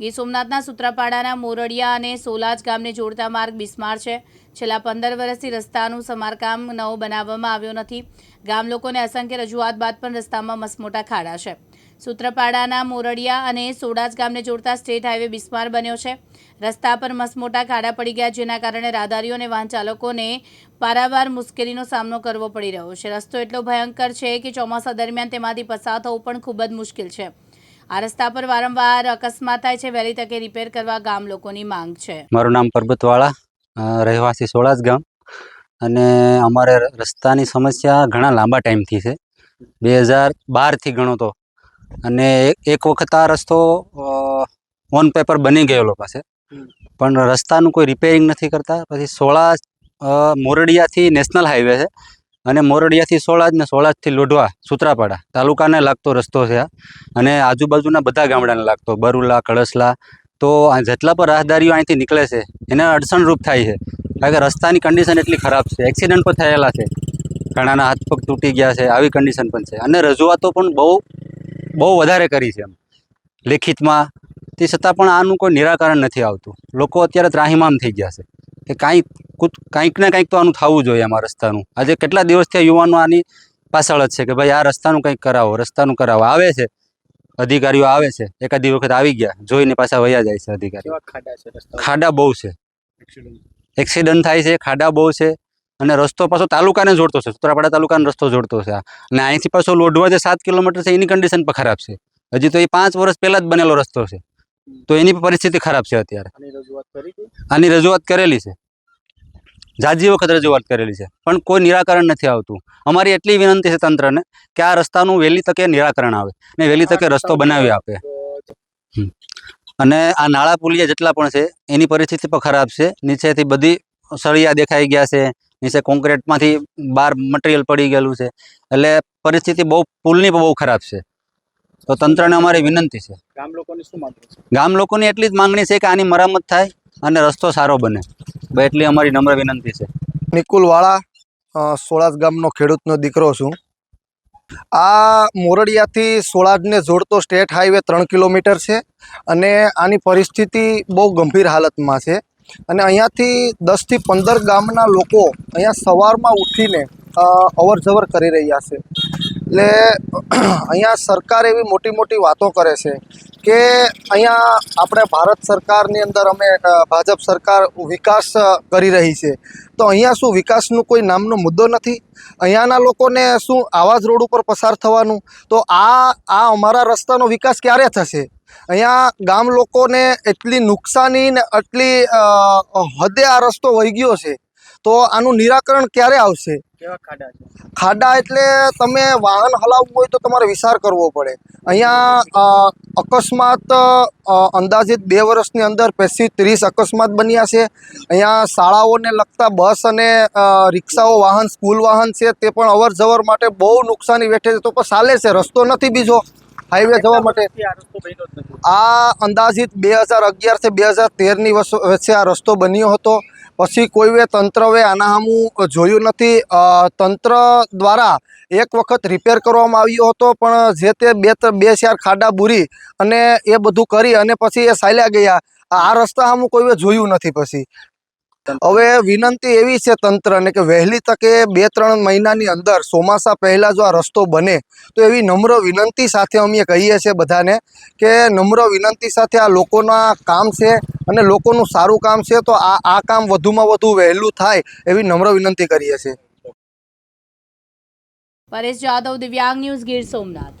ગીર સોમનાથના સૂત્રાપાડાના મોરડિયા અને સોલાજ ગામને જોડતા માર્ગ બિસ્માર છે. છેલ્લા પંદર વર્ષથી રસ્તાનું સમારકામ નવો બનાવવામાં આવ્યો નથી. ગામ લોકોને અસંખ્ય રજૂઆત બાદ પણ રસ્તામાં મસમોટા ખાડા છે. સૂત્રપાડાના મોરડિયા અને સોડાજ ગામને જોડતા સ્ટેટ હાઈવે બિસ્માર બન્યો છે. રસ્તા પર મસમોટા ખાડા પડી ગયા, જેના કારણે રાહદારીઓ અને વાહન ચાલકોને પારાવાર મુશ્કેલીનો સામનો કરવો પડી રહ્યો છે. રસ્તો એટલો ભયંકર છે કે ચોમાસા દરમિયાન તેમાંથી પસાર થવું પણ ખૂબ જ મુશ્કેલ છે. આ રસ્તા પર વારંવાર અકસ્માત થાય છે વહેલી તકે રિપેર કરવા ગામ લોકોની માંગ છે. મારું નામ પરબતવાળા રહેવાસી સોળાજ ગામ. અને અમારે રસ્તાની સમસ્યા ઘણા લાંબા ટાઈમથી છે. બે હજાર બારથી ગણો તો. અને એક- વખત આ રસ્તો ઓન પેપર બની ગયેલો પાસે. પણ રસ્તાનું કોઈ રિપેરિંગ નથી કરતા. પછી સોળા અ, મોરડિયાથી નેશનલ હાઈવે છે. અને મોરડિયાથી સોળાજ ને સોળાજથી લોઢવા સુત્રાપાડા તાલુકાને લાગતો રસ્તો છે અને આજુબાજુના બધા ગામડાને લાગતો. બરુલા, કળસલા તો જેટલા પણ રાહદારીઓ અહીંથી નીકળે છે, એને અડચણરૂપ થાય છે. કારણ કે રસ્તાની કન્ડિશન એટલી ખરાબ છે. એક્સિડન્ટ પણ થયેલા છે. ઘણાના હાથ પગ તૂટી ગયા છે. આવી કન્ડિશન પણ છે. અને રજૂઆતો પણ બહુ બહુ વધારે કરી છે એમ. લેખિતમાં, તે છતાં પણ આનું કોઈ નિરાકરણ નથી આવતું. લોકો અત્યારે ત્રાહિમામ થઈ ગયા છે. કે કાંઈક કુદ કાંઈક ને કાંઈક તો આનું થવું જોઈએ આમાં રસ્તાનું. આજે કેટલા દિવસથી આ યુવાનો આની પાછળ જ છે કે ભાઈ આ રસ્તાનું કંઈક કરાવો રસ્તાનું કરાવો. આવે છે. અધિકારીઓ આવે છે. એકાદી વખત આવી ગયા. જોઈને પાછા વયા જાય છે અધિકારીઓ. ખાડા બહુ છે. એક્સિડન્ટ એક્સિડન્ટ થાય છે ખાડા બહુ છે અને રસ્તો પાછો તાલુકાને જોડતો છે. સુત્રાપાડા તાલુકાનો રસ્તો જોડતો છે અને અહીંથી પાછો લોઢવા જે સાત કિલોમીટર છે એની કન્ડિશન પણ ખરાબ છે. હજી તો એ પાંચ વર્ષ પહેલાં જ બનેલો રસ્તો છે. તો એની પરિસ્થિતિ ખરાબ છે અત્યારે. આની રજૂઆત કરેલી છે. જાજી વખત રજૂઆત કરેલી છે. પણ કોઈ નિરાકરણ નથી આવતું. અમારી એટલી વિનંતી છે તંત્રને કે આ રસ્તાનું વહેલી તકે નિરાકરણ આવે ને વહેલી તકે રસ્તો બનાવી આપે. અને આ નાળા પુલિયા જેટલા પણ છે એની પરિસ્થિતિ પણ ખરાબ છે. નીચેથી બધી સળિયા દેખાઈ ગયા છે. નીચે કોન્ક્રીટમાંથી બહાર મટીરિયલ પડી ગયેલું છે. એટલે પરિસ્થિતિ બહુ પુલની પણ બહુ ખરાબ છે. તો તંત્રને અમારી વિનંતી છે. ગામ લોકોની શું માંગણી છે? ગામ લોકોની એટલી જ માંગણી છે કે આની મરામત થાય અને રસ્તો સારો બને. એટલી અમારી નમ્ર વિનંતી છે. નિકુલ વાળા અ, સોળાજ ગામનો ખેડૂતનો દીકરો છું. આ મોરડિયાથી સોળાજને જોડતો સ્ટેટ હાઈવે ત્રણ કિલોમીટર છે અને આની પરિસ્થિતિ બહુ ગંભીર હાલતમાં છે. અને અહીંયાથી દસથી પંદર ગામના લોકો અહીંયા સવારમાં ઉઠીને અવર જવર કરી રહ્યા છે. એટલે અહીંયા સરકાર એવી મોટી મોટી વાતો કરે છે કે અહીંયા આપણે ભારત સરકારની અંદર અમે ભાજપ સરકાર વિકાસ કરી રહી છે. તો અહીંયા શું વિકાસનું કોઈ નામનો મુદ્દો નથી? અહીંયાના લોકોને શું આવા જ રોડ ઉપર પસાર થવાનું? તો આ આ અમારા રસ્તાનો વિકાસ ક્યારે થશે? અહીંયા ગામ લોકોને એટલી નુકસાની ને એટલી હદે આ રસ્તો વહી ગયો છે. તો આનું નિરાકરણ ક્યારે આવશે? ખાડા એટલે તમે વાહન હલાવવું હોય તો તમારે વિચાર કરવો પડે. અહીંયા અકસ્માત અંદાજિત બે વર્ષની અંદર પેસી ત્રીસ અકસ્માત બન્યા છે. અહીંયા શાળાઓને લગતા બસ અને રિક્ષાઓ વાહન સ્કૂલ વાહન છે તે પણ અવર જવર માટે બહુ નુકસાની વેઠે છે. તો પણ ચાલે છે. રસ્તો નથી બીજો. હાઈવે જવા માટે. આ અંદાજિત બે હજાર અગિયારથી બે હજાર તેરની વચ્ચે આ રસ્તો બન્યો હતો. પછી કોઈએ તંત્રએ આના સામું જોયું નથી. તંત્ર દ્વારા એક વખત રિપેર કરવામાં આવ્યો હતો, પણ જે તે બે બે ચાર ખાડા બુરી અને એ બધું કરી અને પછી એ સાયલા ગયા. આ રસ્તા સામું કોઈએ જોયું નથી પછી. હવે વિનંતી એવી છે તંત્રને કે વહેલી તકે બે ત્રણ મહિનાની અંદર, ચોમાસા પહેલાં જો આ રસ્તો બને, તો એવી નમ્ર વિનંતી સાથે અમે કહીએ છીએ બધાને કે નમ્ર વિનંતી સાથે આ લોકોના કામ છે અને લોકોનું સારું કામ છે, તો આ આ કામ વધુમાં વધુ વહેલું થાય એવી નમ્ર વિનંતી કરીએ છીએ. પરેશ જાદવ, દિવ્યાંગ ન્યૂઝ ગીર સોમનાથ.